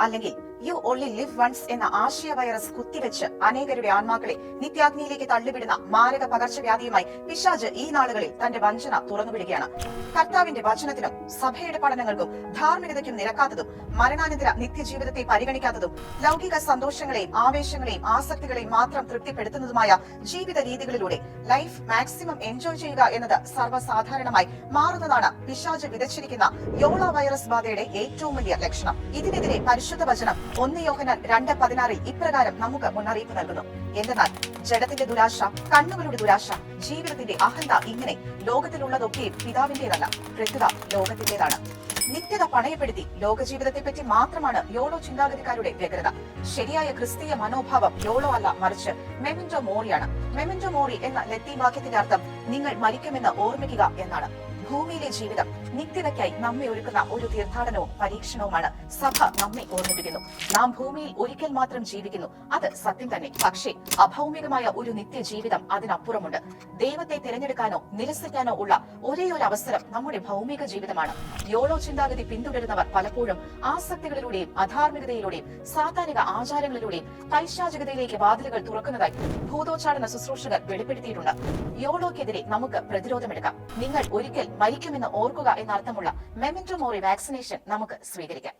అలాగే you only live once എന്ന ആശയ വൈറസ് കുത്തിവെച്ച് അനേകരുടെ ആത്മാക്കളെ നിത്യാഗ്നിയിലേക്ക് തള്ളിവിടുന്ന മാരക പകർച്ചവ്യാധിയുമായി പിശാജ് ഈ നാളുകളിൽ തന്റെ വഞ്ചന തുറന്നുവിടുകയാണ്. കർത്താവിന്റെ വചനത്തിനും സഭയുടെ പഠനങ്ങൾക്കും ധാർമ്മികതയ്ക്കും നിരക്കാത്തതും മരണാനന്തര നിത്യജീവിതത്തെ പരിഗണിക്കാത്തതും ലൗകിക സന്തോഷങ്ങളെയും ആവേശങ്ങളെയും ആസക്തികളെയും മാത്രം തൃപ്തിപ്പെടുത്തുന്നതുമായ ജീവിത രീതികളിലൂടെ ലൈഫ് മാക്സിമം എൻജോയ് ചെയ്യുക എന്നത് സർവസാധാരണമായി മാറുന്നതാണ് പിശാജ് വിതച്ചിരിക്കുന്ന യോള വൈറസ് ബാധയുടെ ഏറ്റവും വലിയ ലക്ഷണം. ഇതിനെതിരെ പരിശുദ്ധ വചനം ഒന്ന് യോഹനാൻ രണ്ട് പതിനാറിൽ ഇപ്രകാരം നമുക്ക് മുന്നറിയിപ്പ് നൽകുന്നു. എന്തെന്നാൽ ജഡത്തിന്റെ ദുരാശ കണ്ണുകളുടെ ദുരാശ ജീവിതത്തിന്റെ അഹന്ത ഇങ്ങനെ ലോകത്തിലുള്ളതൊക്കെയും പിതാവിന്റേതല്ല പ്രത്യുത ലോകത്തിന്റേതാണ് നിത്യത പണയപ്പെടുത്തി ലോകജീവിതത്തെ പറ്റി മാത്രമാണ് യോളോ ചിന്താഗതിക്കാരുടെ വ്യഗ്രത. ശരിയായ ക്രിസ്തീയ മനോഭാവം യോളോ അല്ല മറിച്ച് മെമിന്റോ മോറിയാണ്. മെമിന്റോ മോറി എന്ന ലത്തീൻ വാക്യത്തിന്റെ അർത്ഥം നിങ്ങൾ മരിക്കുമെന്ന് ഓർമ്മിക്കുക എന്നാണ്. ഭൂമിയിലെ ജീവിതം നിത്യതയ്ക്കായി നമ്മെ ഒരുക്കുന്ന ഒരു തീർത്ഥാടനവും പരീക്ഷണവുമാണ്. സഭ നമ്മെ ഓർമ്മിപ്പിക്കുന്നു. നാം ഭൂമിയിൽ ഒരിക്കൽ മാത്രം ജീവിക്കുന്നു. അത് സത്യം തന്നെ. പക്ഷേ അഭൗമികമായ ഒരു നിത്യ ജീവിതം അതിനപ്പുറമുണ്ട്. ദൈവത്തെ തിരഞ്ഞെടുക്കാനോ നിരസിക്കാനോ ഉള്ള ഒരേ ഒരു അവസരം നമ്മുടെ ഭൗമിക ജീവിതമാണ്. യോളോ ചിന്താഗതി പിന്തുടരുന്നവർ പലപ്പോഴും ആസക്തികളിലൂടെയും അധാർമികതയിലൂടെയും സാധാനിക ആചാരങ്ങളിലൂടെയും പൈശാചികതയിലേക്ക് വാതിലുകൾ തുറക്കുന്നതായി ഭൂതോച്ചാടന ശുശ്രൂഷകർ വെളിപ്പെടുത്തിയിട്ടുണ്ട്. യോളോക്കെതിരെ നമുക്ക് പ്രതിരോധമെടുക്കാം. നിങ്ങൾ ഒരിക്കൽ മരിക്കുമെന്ന് ഓർക്കുക എന്നർത്ഥമുള്ള മെമെന്റോ മോറി വാക്സിനേഷൻ നമുക്ക് സ്വീകരിക്കാം.